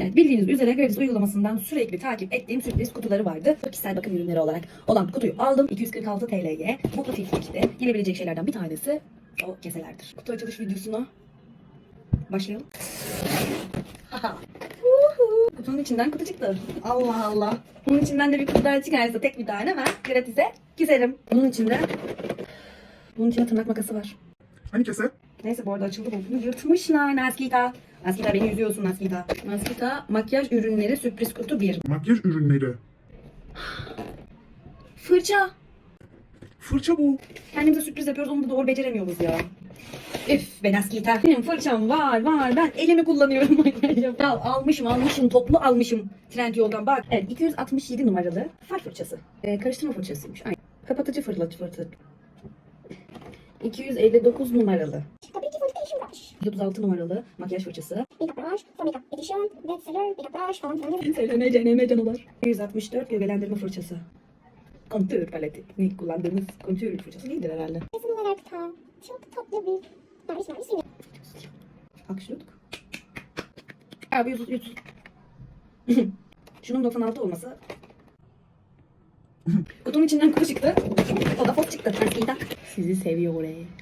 Evet, bildiğiniz üzere Gravis uygulamasından sürekli takip ettiğim sürpriz kutuları vardı. Kişisel bakım ürünleri olarak olan kutuyu aldım. 246 TL'ye. Bu patiklikte gelebilecek şeylerden bir tanesi o keselerdir. Kutu açılış videosuna başlayalım. Kutunun içinden kutu çıktı. Allah Allah. Bunun içinden de bir kutu daha çıkarsa tek bir tane ben gratise keserim. Bunun içinde bunun içinde tırnak makası var. Hani kese? Neyse bu arada açıldı bu. Yırtmışlar Naskita. Naskita beni üzüyorsun Naskita. Naskita makyaj ürünleri sürpriz kutu 1. Makyaj ürünleri. Fırça. Fırça bu. Kendimize sürpriz yapıyoruz onu da doğru beceremiyoruz ya. Üf be Naskita. Benim fırçam var var. Ben elimi kullanıyorum makyajım. Ya almışım almışım toplu almışım. Trend yoldan bak. Evet 267 numaralı far fırçası. Ee, karıştırma fırçasıymış. Aynen. Kapatıcı fırlat fırtı. 259 numaralı. Tabii ki foundation brush. 136 numaralı makyaj fırçası. Makeup brush for makeup edition. Bestseller makeup brush falan filan. Selene ceneme canolar. 164 gölgelendirme fırçası. Kontür paleti. Ne kullandığımız kontür fırçası değildir herhalde. Resim olarak da çok tatlı bir maris maris bir Akşıyorduk. Abi 100 100. Şunun 96 olması. Kutunun içinden kutu çıktı. O da fok çıktı. Sizi seviyor oraya.